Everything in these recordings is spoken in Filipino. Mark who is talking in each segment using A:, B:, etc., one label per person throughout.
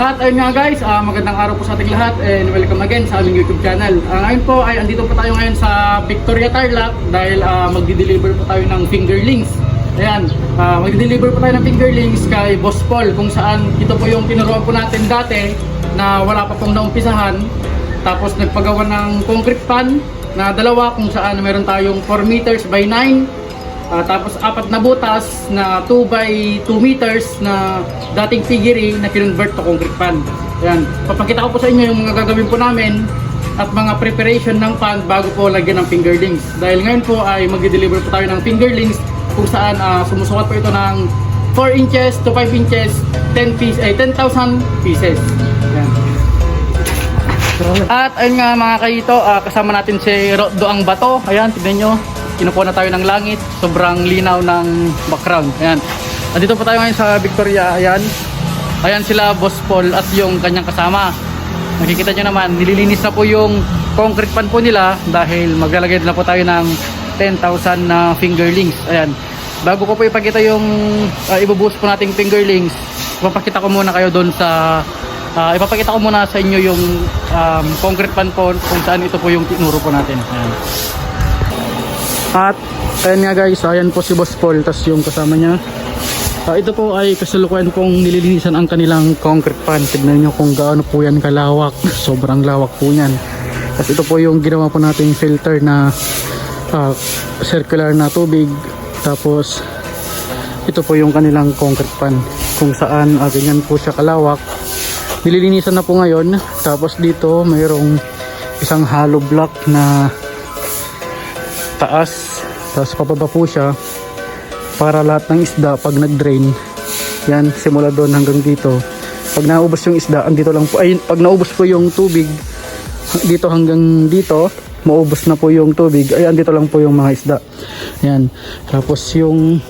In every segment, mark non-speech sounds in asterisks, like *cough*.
A: At ayun nga guys, ah, magandang araw po sa ating lahat and welcome again sa aming YouTube channel. Ah, ngayon po ay andito po tayo ngayon sa Victoria Tarlac dahil ah, magdi-deliver po tayo ng fingerlings. Ayan, ah, magdi-deliver po tayo ng fingerlings kay Boss Paul kung saan ito po yung tinuruan po natin dati na wala pa pong naumpisahan. Tapos nagpagawa ng concrete pan na dalawa kung saan meron tayong 4 meters by 9 Ah, tapos apat na butas na 2 by 2 meters na dating figure na kinonvert to concrete pan. Ayan. Papakita ko po sa inyo yung mga gagawin po namin at mga preparation ng pan bago po lagyan ng fingerlings. Dahil ngayon po ay magde-deliver po tayo ng fingerlings kung saan ah, sumusukat po ito ng 4 inches to 5 inches, 10 piece, ay 10,000 pieces. Ayan. At ayun nga mga kayito, ah, kasama natin si Roddo ang Bato. Ayan, tignan nyo. Kinukuha na tayo ng langit. Sobrang linaw ng background. Ayan. Andito po tayo ngayon sa Victoria. Ayan. Ayan sila Boss Paul at yung kanyang kasama. Nakikita nyo naman, nililinis na po yung concrete pan po nila dahil maglalagay na po tayo ng 10,000 na fingerlings. Ayan. Bago ko po ipakita yung uh, ibubuhos po nating fingerlings, ipapakita ko muna kayo doon sa Ah, ipapakita ko muna sa inyo yung um, concrete pan po kung saan ito po yung tinuro po natin. Ayan. At ayan nga guys, ayan po si Boss Paul tas yung kasama niya. Ah, ito po ay kasalukuyan pong nililinisan ang kanilang concrete pan. Tignan nyo kung gaano po yan kalawak. *laughs* Sobrang lawak po yan. Tapos ito po yung ginawa po nating filter na ah, circular na tubig. Tapos ito po yung kanilang concrete pan kung saan ah, ganyan po siya kalawak nililinisan na po ngayon tapos dito mayroong isang hollow block na taas. Tapos pababa po siya para lahat ng isda pag nag-drain yan simula doon hanggang dito. Pag naubos yung isda andito lang po ay pag naubos po yung tubig dito hanggang dito maubos na po yung tubig ay andito lang po yung mga isda. Yan. Tapos yung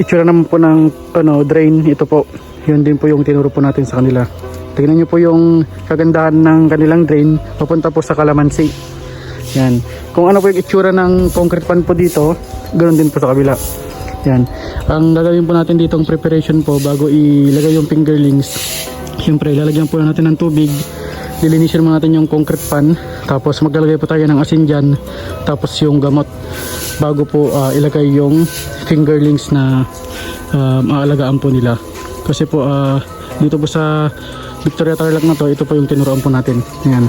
A: itsura naman po ng ano, drain ito po yun din po yung tinuro po natin sa kanila. Tingnan nyo po yung kagandahan ng kanilang drain papunta po sa kalamansi yan. Kung ano po yung itsura ng concrete pan po dito ganoon din po sa kabila. Yan. Ang gagawin po natin ditong preparation po bago ilagay yung fingerlings syempre lalagyan po natin ng tubig. Lilinisin mo natin yung concrete pan. Tapos maglalagay po tayo ng asin dyan. Tapos yung gamot bago po ah, ilagay yung fingerlings na um, aalagaan po nila. Kasi po ah, dito po sa Victoria Tarlac na to ito po yung tinuruan po natin Ayan.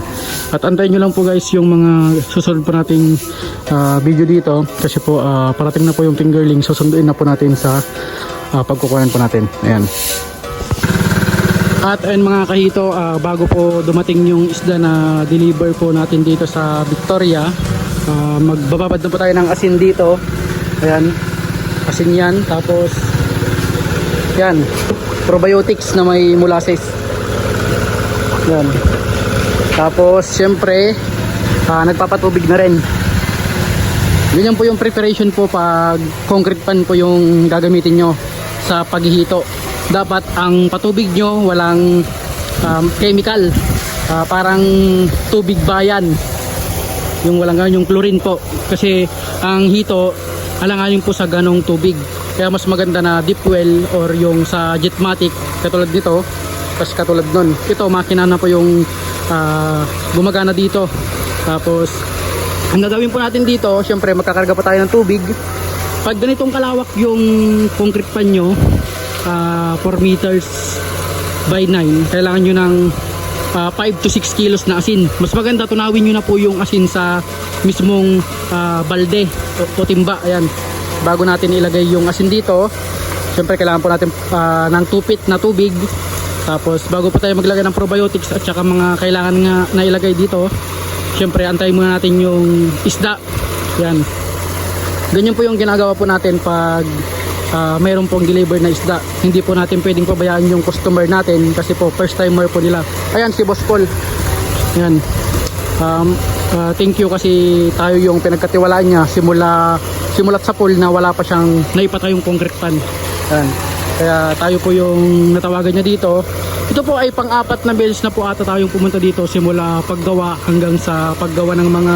A: at antayin nyo lang po guys yung mga susunod po nating ah, video dito kasi po ah, parating na po yung fingerlings susunduin na po natin sa uh, pagkukunan po natin ayan at ayun mga kahito, ah, bago po dumating yung isda na deliver po natin dito sa Victoria, ah, magbababad na po tayo ng asin dito. Ayan, asin yan. Tapos, yan, probiotics na may molasses. Yan. Tapos, syempre, ah, nagpapatubig na rin. Ganyan po yung preparation po pag concrete pan po yung gagamitin nyo sa paghihito. Dapat ang patubig nyo walang um, chemical. Ah, parang tubig bayan. Yung walang ganun, yung chlorine po. Kasi ang hito, alanganin po sa ganong tubig. Kaya mas maganda na deep well or yung sa jetmatic katulad nito. Tapos katulad nun. Ito makina na po yung ah, gumagana dito. Tapos ang gagawin po natin dito, syempre magkakarga pa tayo ng tubig. Pag ganitong kalawak yung concrete pan nyo, ah, 4 meters by 9, kailangan nyo ng ah, 5 to 6 kilos na asin. Mas maganda tunawin nyo na po yung asin sa mismong ah, balde o, o timba. Ayan. Bago natin ilagay yung asin dito, syempre kailangan po natin ah, ng tupit na tubig. Tapos bago po tayo maglagay ng probiotics at saka mga kailangan nga na ilagay dito, syempre antayin muna natin yung isda. Yan. Ganyan po yung ginagawa po natin pag ah, mayroon pong deliver na isda. Hindi po natin pwedeng pabayaan yung customer natin kasi po first timer po nila. Ayan si Boss Paul. Yan. Um, ah, thank you kasi tayo yung pinagkatiwalaan niya simula simulat sa pool na wala pa siyang naipatayong concrete pan. Ayan. Kaya tayo po yung natawagan niya dito. Ito po ay pang-apat na beses na po ata tayong pumunta dito simula paggawa hanggang sa paggawa ng mga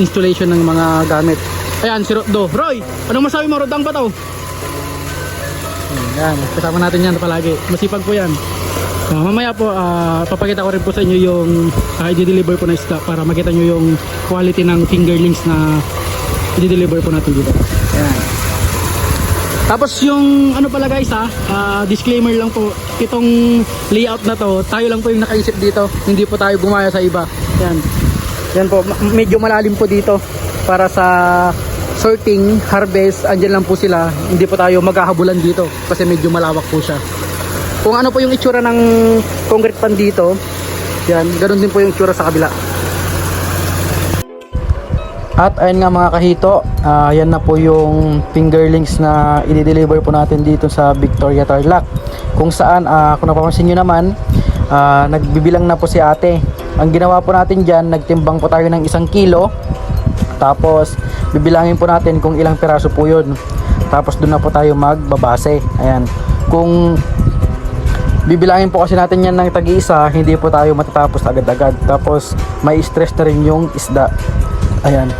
A: installation ng mga gamit. Ayan, si Roddo. Roy, anong masabi mo, Rodang ba to? Yan, kasama natin yan palagi. Masipag po yan. Ah, mamaya po, ah, papakita ko rin po sa inyo yung uh, i-deliver po na isda para makita nyo yung quality ng fingerlings na i-deliver po natin dito. Ayan. Tapos yung ano pala guys ha, ah, disclaimer lang po, itong layout na to, tayo lang po yung nakaisip dito, hindi po tayo gumaya sa iba. Yan. Yan po, medyo malalim po dito para sa sorting, harvest, andyan lang po sila, hindi po tayo maghahabulan dito kasi medyo malawak po siya. Kung ano po yung itsura ng concrete pan dito, yan, ganun din po yung itsura sa kabila. At ayun nga mga kahito, ah, yan na po yung fingerlings na i-deliver po natin dito sa Victoria Tarlac. Kung saan, ah, kung napapansin nyo naman, ah, nagbibilang na po si ate. Ang ginawa po natin dyan, nagtimbang po tayo ng isang kilo. Tapos, bibilangin po natin kung ilang piraso po yun. Tapos, doon na po tayo magbabase. Ayan. Kung bibilangin po kasi natin yan ng tag-iisa, hindi po tayo matatapos agad-agad. Tapos, may stress na rin yung isda. Ayan.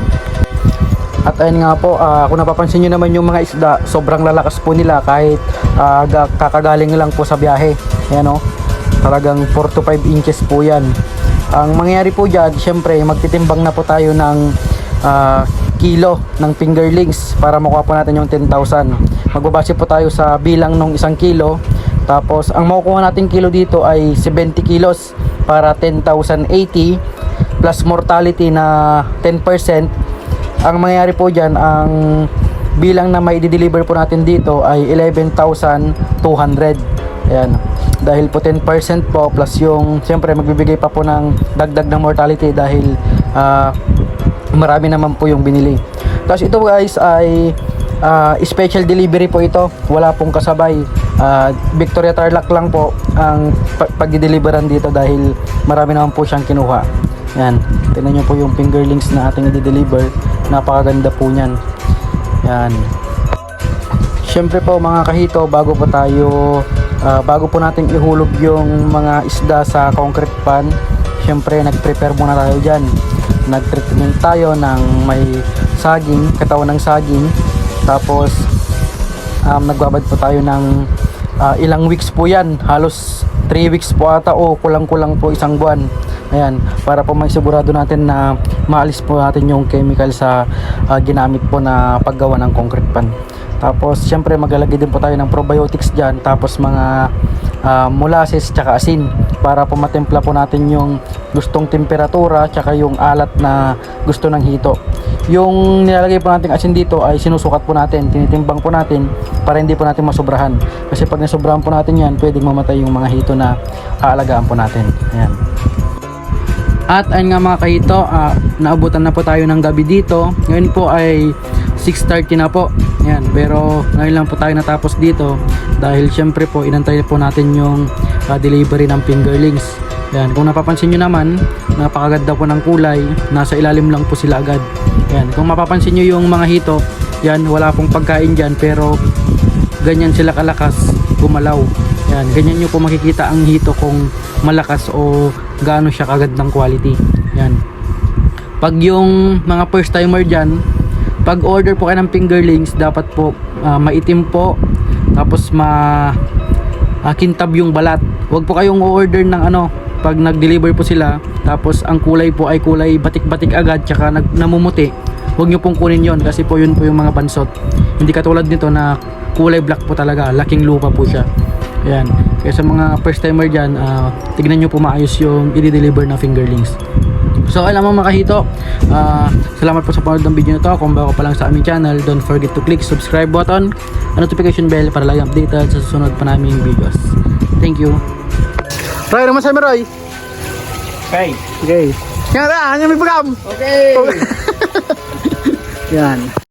A: At ayun nga po, ah, kung napapansin nyo naman yung mga isda, sobrang lalakas po nila kahit ah, ga- kakagaling lang po sa biyahe. Ayan o, talagang 4 to 5 inches po yan. Ang mangyayari po dyan, syempre, magtitimbang na po tayo ng ah, kilo ng fingerlings para makuha po natin yung 10,000. Magbabase po tayo sa bilang ng isang kilo. Tapos, ang makukuha natin kilo dito ay 70 kilos para 10,080 plus mortality na 10%. Ang mangyayari po dyan, ang bilang na may deliver po natin dito ay 11,200. Ayan. Dahil po 10% po plus yung siyempre magbibigay pa po ng dagdag ng mortality dahil ah, marami naman po yung binili. Tapos ito guys ay ah, special delivery po ito. Wala pong kasabay. Ah, Victoria Tarlac lang po ang pa- pag-deliveran dito dahil marami naman po siyang kinuha. Yan. Tingnan nyo po yung fingerlings na ating i-deliver. Napakaganda po niyan. Yan. Siyempre po mga kahito, bago po tayo, ah, bago po natin ihulog yung mga isda sa concrete pan, siyempre nag-prepare muna tayo dyan. Nag-treatment tayo ng may saging, katawan ng saging. Tapos, um, nagbabad po tayo ng ah, ilang weeks po yan. Halos 3 weeks po ata o kulang-kulang po isang buwan. Ayan, para po may sigurado natin na maalis po natin yung chemical sa ah, ginamit po na paggawa ng concrete pan. Tapos, syempre maglalagay din po tayo ng probiotics dyan. Tapos, mga ah, molasses tsaka asin para po matimpla po natin yung gustong temperatura tsaka yung alat na gusto ng hito. Yung nilalagay po natin asin dito ay sinusukat po natin, tinitimbang po natin para hindi po natin masobrahan. Kasi pag nasobrahan po natin yan, pwedeng mamatay yung mga hito na aalagaan po natin. Ayan. At ayun nga mga kahito, ah, naabutan na po tayo ng gabi dito. Ngayon po ay 6.30 na po. Ayan, pero ngayon lang po tayo natapos dito dahil syempre po inantay po natin yung ah, delivery ng fingerlings. Ayan, kung napapansin nyo naman, napakaganda po ng kulay, nasa ilalim lang po sila agad. Ayan, kung mapapansin nyo yung mga hito, yan, wala pong pagkain dyan pero ganyan sila kalakas gumalaw. Yan, ganyan nyo po makikita ang hito kung malakas o gaano siya kagad ng quality. Yan. Pag yung mga first timer dyan, pag order po kayo ng fingerlings, dapat po ah, maitim po, tapos ma ah, kintab yung balat. Huwag po kayong order ng ano, pag nag-deliver po sila, tapos ang kulay po ay kulay batik-batik agad, tsaka nag, namumuti. Huwag nyo pong kunin yon kasi po yun po yung mga bansot. Hindi katulad nito na kulay black po talaga, laking lupa po siya. Ayan. Kaya sa mga first timer dyan, ah, tignan nyo po maayos yung i-deliver na fingerlings. So alam mo mga kahito, ah, salamat po sa panood ng video na to. Kung bago pa lang sa aming channel, don't forget to click subscribe button and notification bell para lagi updated sa susunod pa naming videos. Thank you. Roy, naman sa Roy.
B: Okay.
A: Okay. Yan na, *laughs* yan may program.
B: Okay.
A: Yan.